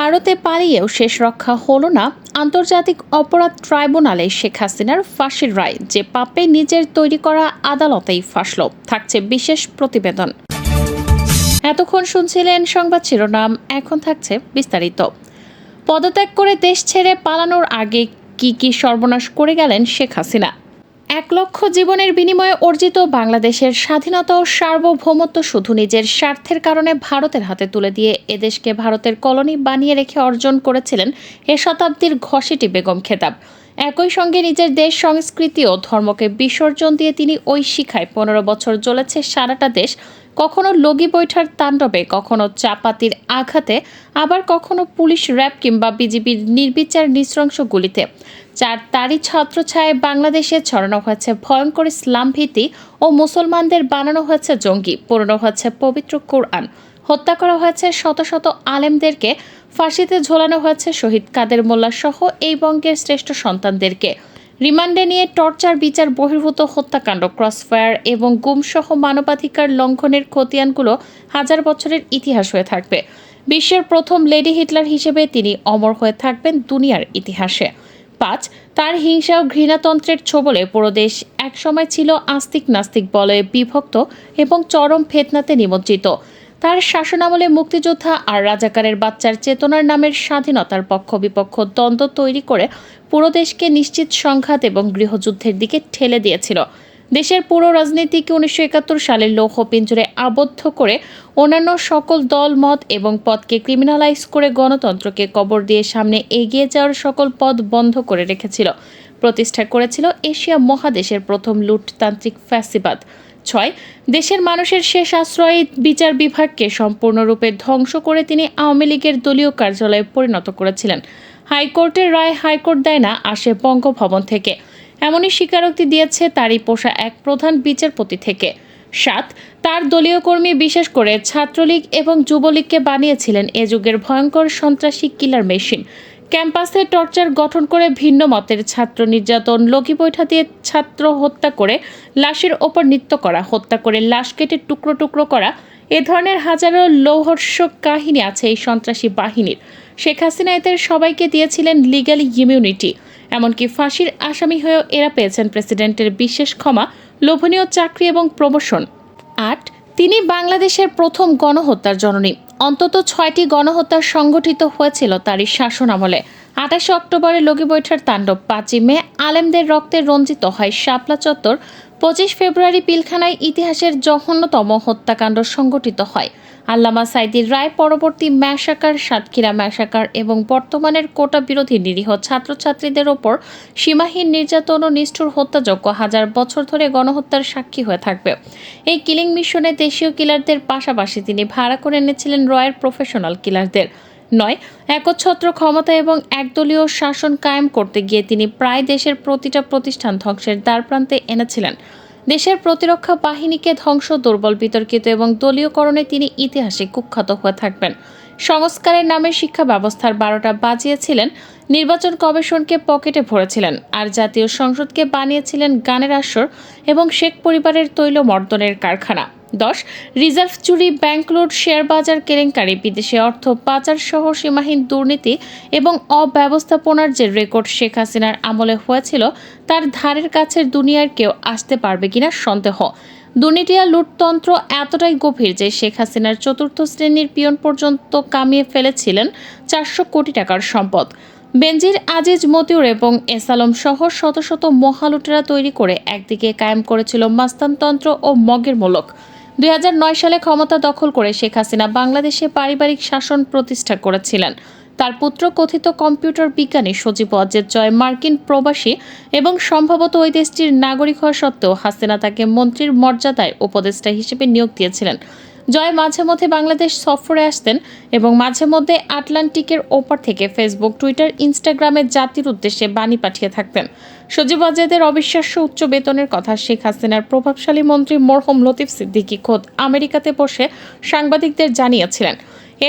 ভারতে পালিয়েও শেষ রক্ষা হলো না আন্তর্জাতিক অপরাধ ট্রাইব্যুনালে শেখ হাসিনার ফাঁসির রায়। যে পাপে নিজের তৈরি করা আদালতেই ফাঁসল, থাকছে বিশেষ প্রতিবেদন। এতক্ষণ শুনছিলেন সংবাদ শিরোনাম, এখন থাকছে বিস্তারিত। পদত্যাগ করে দেশ ছেড়ে পালানোর আগে কি কি সর্বনাশ করে গেলেন শেখ হাসিনা? এক লক্ষ জীবনের বিনিময়ে অর্জিত বাংলাদেশের স্বাধীনতা ও সার্বভৌমত্ব শুধু নিজের স্বার্থের কারণে ভারতের হাতে তুলে দিয়ে এদেশকে ভারতের কলোনি বানিয়ে রেখে অর্জন করেছিলেন এ শতাব্দীর ঘসিটি বেগম খেতাব। একই সঙ্গে নিজের দেশ, সংস্কৃতি ও ধর্মকে বিসর্জন দিয়ে তিনি ওই শিখায়। পনেরো বছর চলেছে সারাটা দেশ। কখনো লগি বৈঠার তাণ্ডবে, কখনো চাপাতির আঘাতে, আবার কখনো পুলিশ র্যাব কিংবা বিজিবির নির্বিচার নৃশংস গুলিতে। চার তারই ছত্রছায়ায় বাংলাদেশে ছড়ানো হয়েছে ভয়ঙ্কর ইসলাম ভীতি ও মুসলমানদের বানানো হয়েছে জঙ্গি। পুরনো হয়েছে পবিত্র কোরআন। হত্যা করা হয়েছে শত শত আলেমদেরকে। ফাঁসিতে ঝোলানো হয়েছে শহীদ কাদের মোল্লা সহ এই বঙ্গের শ্রেষ্ঠ সন্তানদেরকে। রিমান্ডে নিয়ে টর্চার, বিচার, বহির্ভূত হত্যাকাণ্ড, ক্রসফায়ার এবং গুমসহ মানবাধিকার লঙ্ঘনের খতিয়ানগুলো হাজার বছরের ইতিহাস হয়ে থাকবে। বিশ্বের প্রথম লেডি হিটলার হিসেবে তিনি অমর হয়ে থাকবেন দুনিয়ার ইতিহাসে। পাঁচ, তার হিংসা ও ঘৃণাতন্ত্রের ছোবলে পুরো দেশ একসময় ছিল আস্তিক নাস্তিক বলে বিভক্ত এবং চরম ফেতনাতে নিমজ্জিত। তার শাসনামলে মুক্তিযোদ্ধা আর রাজাকারের বাচ্চার চেতনার নামের স্বাধীনতার পক্ষ বিপক্ষ দ্বন্দ্ব তৈরি করে পুরো দেশকে নিশ্চিত সংঘাত এবং গৃহযুদ্ধের দিকে ঠেলে দিয়েছিল। দেশের পুরো রাজনীতিকে উনিশশো একাত্তর সালের লৌহ পিঞ্জরে আবদ্ধ করে অন্যান্য সকল দল, মত এবং পদকে ক্রিমিনালাইজ করে গণতন্ত্রকে কবর দিয়ে সামনে এগিয়ে যাওয়ার সকল পদ বন্ধ করে রেখেছিল। প্রতিষ্ঠা করেছিল এশিয়া মহাদেশের প্রথম লুটতান্ত্রিক ফ্যাসিবাদ। ছয়, দেশের মানুষের শেষ আশ্রয় বিচার বিভাগকে সম্পূর্ণরূপে ধ্বংস করে তিনি আওয়ামী লীগের দলীয় কার্যালয়ে পরিণত করেছিলেন। হাইকোর্টের রায় হাইকোর্ট দেয় না আসে বঙ্গভবন থেকে। এমনই স্বীকারোক্তি দিয়েছে তারই পোষা এক প্রধান বিচারপতি থেকে। সাত, তার দলীয় কর্মী বিশেষ করে ছাত্রলীগ এবং যুবলীগকে বানিয়েছিলেন এ যুগের ভয়ঙ্কর সন্ত্রাসী কিলার মেশিন। ক্যাম্পাসে টর্চার গঠন করে ভিন্ন মতের ছাত্র নির্যাতন, লগি বৈঠা দিয়ে ছাত্র হত্যা করে লাশের ওপর নৃত্য করা, হত্যা করে লাশ কেটে টুকরো টুকরো করা, এ ধরনের হাজারো লৌহর্ষক কাহিনী আছে এই সন্ত্রাসী বাহিনীর। শেখ হাসিনা এদের সবাইকে দিয়েছিলেন লিগ্যাল ইমিউনিটি, এমনকি ফাঁসির আসামি হয়েও এরা পেয়েছেন প্রেসিডেন্টের বিশেষ ক্ষমা, লোভনীয় চাকরি এবং প্রমোশন। আট, তিনি বাংলাদেশের প্রথম গণহত্যার জননী। অন্তত ছয়টি গণহত্যা সংগঠিত হয়েছিল তারই শাসন আমলে আঠাশে অক্টোবরে লগি বৈঠার তাণ্ডব। পাঁচই মে আলেমদের রক্তে রঞ্জিত হয় শাপলা চত্বর। পঁচিশ ফেব্রুয়ারি পিলখানায় ইতিহাসের জঘন্যতম হত্যাকাণ্ড সংগঠিত হয়। আল্লামা সাইদির রায় পরবর্তী ম্যাসাকার সাতক্ষীরা ম্যাসাকার এবং বর্তমানের কোটা বিরোধী নিরীহ ছাত্রছাত্রীদের ওপর সীমাহীন নির্যাতন ও নিষ্ঠুর হত্যাযজ্ঞ হাজার বছর ধরে গণহত্যার সাক্ষী হয়ে থাকবে। এই কিলিং মিশনে দেশীয় কিলারদের পাশাপাশি তিনি ভাড়া করে এনেছিলেন রয়ের প্রফেশনাল কিলারদের। নয়, একচ্ছত্র ক্ষমতা এবং একদলীয় শাসন কায়েম করতে গিয়ে তিনি প্রায় দেশের প্রতিটা প্রতিষ্ঠান ধ্বংসের দ্বারপ্রান্তে এনেছিলেন। দেশের প্রতিরক্ষা বাহিনীকে ধ্বংস, দুর্বল, বিতর্কিত এবং দলীয়করণে তিনি ইতিহাসে কুখ্যাত হয়ে থাকবেন। সংস্কারের নামে শিক্ষা ব্যবস্থার বারোটা বাজিয়েছিলেন, নির্বাচন কমিশনকে পকেটে ভরেছিলেন, আর জাতীয় সংসদকে বানিয়েছিলেন গানের আসর এবং শেখ পরিবারের তৈল মর্দনের কারখানা। দশ, রিজার্ভ চুরি ব্যাংক লুট শেয়ার বাজার, কেলেঙ্কারি, বিদেশে অর্থ পাচার সহ সীমাহীন দুর্নীতি এবং অব্যবস্থাপনার যে রেকর্ড শেখ হাসিনার আমলে হয়েছিল, তার ধারের কাছের দুনিয়ার কেউ আসতে পারবে কিনা সন্দেহ। দুর্নীতিয়া লুটতন্ত্র এতটাই গভীর যে শেখ হাসিনার চতুর্থ শ্রেণির পিয়ন পর্যন্ত কামিয়ে ফেলেছিলেন চারশো কোটি টাকার সম্পদ। বেনজির আজিজ মতিউর এবং এসালম সহ শত শত মহালুটেরা তৈরি করে একদিকে কায়েম করেছিল মাস্তানতন্ত্র ও মগের মূলক। দুই সালে ক্ষমতা দখল করে শেখ হাসিনা বাংলাদেশে পারিবারিক শাসন প্রতিষ্ঠা করেছিলেন। তার পুত্র কথিত কম্পিউটার বিজ্ঞানী সজীব অজের জয় মার্কিন প্রবাসী এবং সম্ভবত ওই দেশটির নাগরিক হওয়া সত্ত্বেও হাসিনা তাকে মন্ত্রীর মর্যাদায় উপদেষ্টা হিসেবে নিয়োগ দিয়েছিলেন। জয় মাঝে মধ্যে বাংলাদেশ সফরে আসতেন এবং মাঝে মধ্যে আটলান্টিকের ওপর থেকে ফেসবুক, টুইটার ইনস্টাগ্রামে জাতির উদ্দেশ্যে বাণী পাঠিয়ে থাকতেন। সজীব আজাদের অবিশ্বাস্য উচ্চ বেতনের কথা শেখ হাসিনার প্রভাবশালী মন্ত্রী মরহম লতিফ সিদ্দিকি খোদ আমেরিকাতে বসে সাংবাদিকদের জানিয়েছিলেন।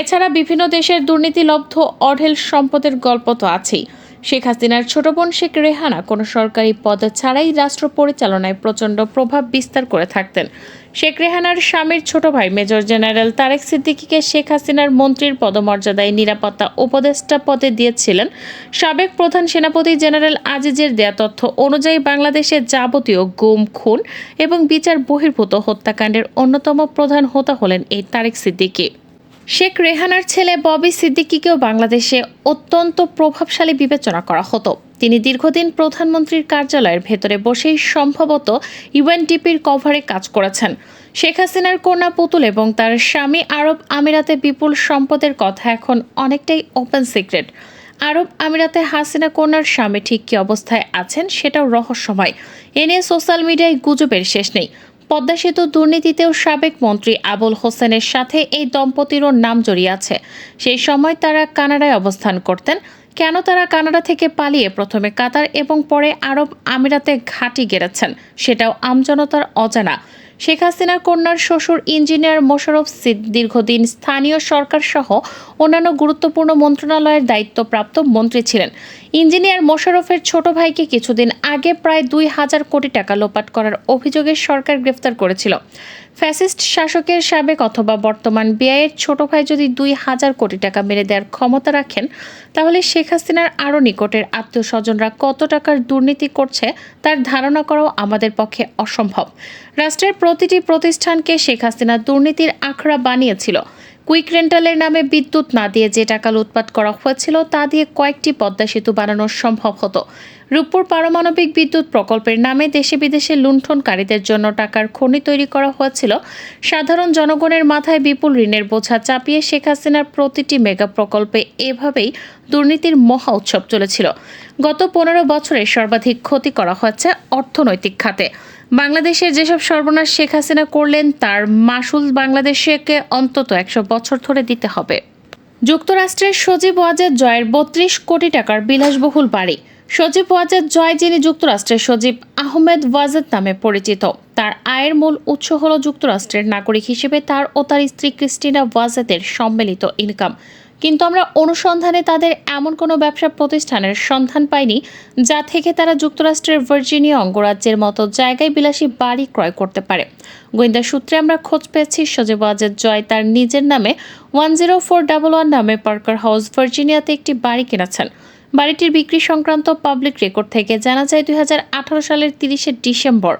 এছাড়া বিভিন্ন দেশের দুর্নীতিলব্ধ অঢেল সম্পদের গল্প তো আছেই। শেখ হাসিনার ছোট বোন শেখ রেহানা কোনো সরকারি পদ ছাড়াই রাষ্ট্র পরিচালনায় প্রচণ্ড প্রভাব বিস্তার করে থাকতেন। শেখ রেহানার স্বামীর ছোট ভাই মেজর জেনারেল তারেক সিদ্দিকীকে শেখ হাসিনার মন্ত্রীর পদমর্যাদায় নিরাপত্তা উপদেষ্টা পদে দিয়েছিলেন সাবেক প্রধান সেনাপতি জেনারেল আজিজের দেয়া তথ্য অনুযায়ী বাংলাদেশে যাবতীয় গুম, খুন এবং বিচার বহির্ভূত হত্যাকাণ্ডের অন্যতম প্রধান হোতা হলেন এই তারেক সিদ্দিকী। শেখ রেহানার ছেলে ববি সিদ্দিকীকেও বাংলাদেশে অত্যন্ত প্রভাবশালী বিবেচনা করা হতো। তিনি দীর্ঘদিন প্রধানমন্ত্রীর কার্যালয়ের ভেতরে বসেই সম্ভবত ইউএনডিপির কভারে কাজ করেছেন। শেখ হাসিনার কন্যা পুতুল এবং তার স্বামী আরব আমিরাতে বিপুল সম্পদের কথা এখন অনেকটাই ওপেন সিক্রেট আরব আমিরাতে হাসিনা কন্যার স্বামী ঠিক কী অবস্থায় আছেন সেটাও রহস্যময়। এ নিয়ে সোশ্যাল মিডিয়ায় গুজবের শেষ নেই। পদ্মা সেতু দুর্নীতিতেও সাবেক মন্ত্রী আবুল হোসেনের সাথে এই দম্পতিরও নাম জড়িয়ে আছে। সেই সময় তারা কানাডায় অবস্থান করতেন। কেন তারা কানাডা থেকে পালিয়ে প্রথমে কাতার এবং পরে আরব আমিরাতে ঘাঁটি গেড়েছেন, সেটাও আমজনতার অজানা। শেখ হাসিনার কন্যার শ্বশুর ইঞ্জিনিয়ার মোশারফ সিদ দীর্ঘদিন স্থানীয় সরকার সহ অন্যান্য গুরুত্বপূর্ণ মন্ত্রণালয়ের দায়িত্বপ্রাপ্ত মন্ত্রী ছিলেন। ইঞ্জিনিয়ার মোশারফের ছোট ভাইকে কিছুদিন আগে প্রায় দুই হাজার কোটি টাকা লোপাট করার অভিযোগে সরকার গ্রেফতার করেছিল। ফ্যাসিস্ট শাসকের সাবেক অথবা বর্তমান বিআইয়ের ছোট ভাই যদি দুই হাজার কোটি টাকা মেরে দেওয়ার ক্ষমতা রাখেন, তাহলে শেখ হাসিনার আরও নিকটের আত্মীয় স্বজনরা কত টাকার দুর্নীতি করছে তার ধারণা করাও আমাদের পক্ষে অসম্ভব। রাষ্ট্রের প্রতিটি প্রতিষ্ঠানকে শেখ হাসিনা দুর্নীতির আখড়া বানিয়েছিল। কুইক রেন্টালের নামে বিদ্যুৎ না দিয়ে যে টাকা লুটপাট করা হয়েছিল, তা দিয়ে কয়েকটি পদ্মা সেতু বানানো সম্ভব হতো। রূপপুর পারমাণবিক বিদ্যুৎ প্রকল্পের নামে দেশে বিদেশে লুণ্ঠনকারীদের জন্য টাকার খনি তৈরি করা হয়েছিল। সাধারণ জনগণের মাথায় বিপুল ঋণের বোঝা চাপিয়ে শেখ হাসিনার প্রতিটি মেগা প্রকল্পে এভাবেই দুর্নীতির মহা উৎসব চলেছিল। গত পনেরো বছরে সর্বাধিক ক্ষতি করা হয়েছে অর্থনৈতিক খাতে। বাংলাদেশের যেসব সর্বনাশ শেখ হাসিনা করলেন, তার মাসুল বাংলাদেশকে অন্তত একশো বছর ধরে দিতে হবে। যুক্তরাষ্ট্রের সজীব ওয়াজেদ জয়ের বত্রিশ কোটি টাকার বিলাসবহুল বাড়ি। সজীব ওয়াজেদ জয় যিনি যুক্তরাষ্ট্রের সজীব আহমেদ ওয়াজেদ নামে পরিচিত। তার আয়ের মূল উৎস হল যুক্তরাষ্ট্রের নাগরিক হিসেবে তার ও তার স্ত্রী ক্রিস্টিনা ওয়াজেদের সম্মিলিত ইনকাম কিন্তু আমরা অনুসন্ধানে তাদের এমন কোনো ব্যবসা প্রতিষ্ঠানের সন্ধান পাইনি যা থেকে তারা যুক্তরাষ্ট্রের ভার্জিনিয়া অঙ্গরাজ্যের মতো জায়গায় বিলাসী বাড়ি ক্রয় করতে পারে। গোয়েন্দা সূত্রে আমরা খোঁজ পেয়েছি সজীব জয় তার নিজের নামে one zero four double one নামে পার্কার হাউস ভার্জিনিয়াতে একটি বাড়ি কিনেছেন। বাড়িটির বিক্রি সংক্রান্ত পাবলিক রেকর্ড থেকে জানা যায় দুই হাজার আঠারো সালের তিরিশে ডিসেম্বর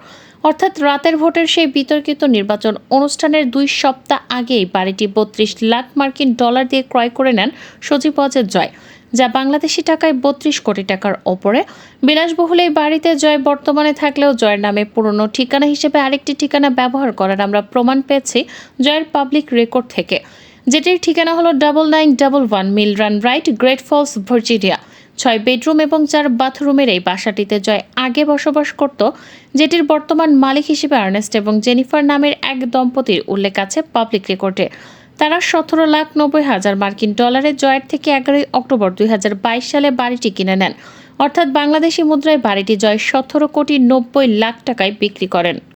অর্থাৎ রাতের ভোটের সেই বিতর্কিত নির্বাচন অনুষ্ঠানের দুই সপ্তাহ আগেই বাড়িটি বত্রিশ লাখ মার্কিন ডলার দিয়ে ক্রয় করে নেন সজীব অজের জয়, যা বাংলাদেশি টাকায় বত্রিশ কোটি টাকার ওপরে। বিলাসবহুল এই বাড়িতে জয় বর্তমানে থাকলেও জয়ের নামে পুরনো ঠিকানা হিসেবে আরেকটি ঠিকানা ব্যবহার করার আমরা প্রমাণ পেয়েছি জয়ের পাবলিক রেকর্ড থেকে। যেটির ঠিকানা হলো double nine double one Mill Run right, Great Falls, Virginia. ছয় বেডরুম এবং চার বাথরুমের এই বাসাটিতে জয় আগে বসবাস করত, যেটির বর্তমান মালিক হিসেবে আর্নেস্ট এবং জেনিফার নামের এক দম্পতির উল্লেখ আছে পাবলিক রেকর্ডে। তারা সতেরো লাখ নব্বই হাজার মার্কিন ডলারে জয়ের থেকে এগারোই অক্টোবর দুই হাজার বাইশ সালে বাড়িটি কিনে নেন। অর্থাৎ বাংলাদেশি মুদ্রায় বাড়িটি জয় সতেরো কোটি নব্বই লাখ টাকায় বিক্রি করেন।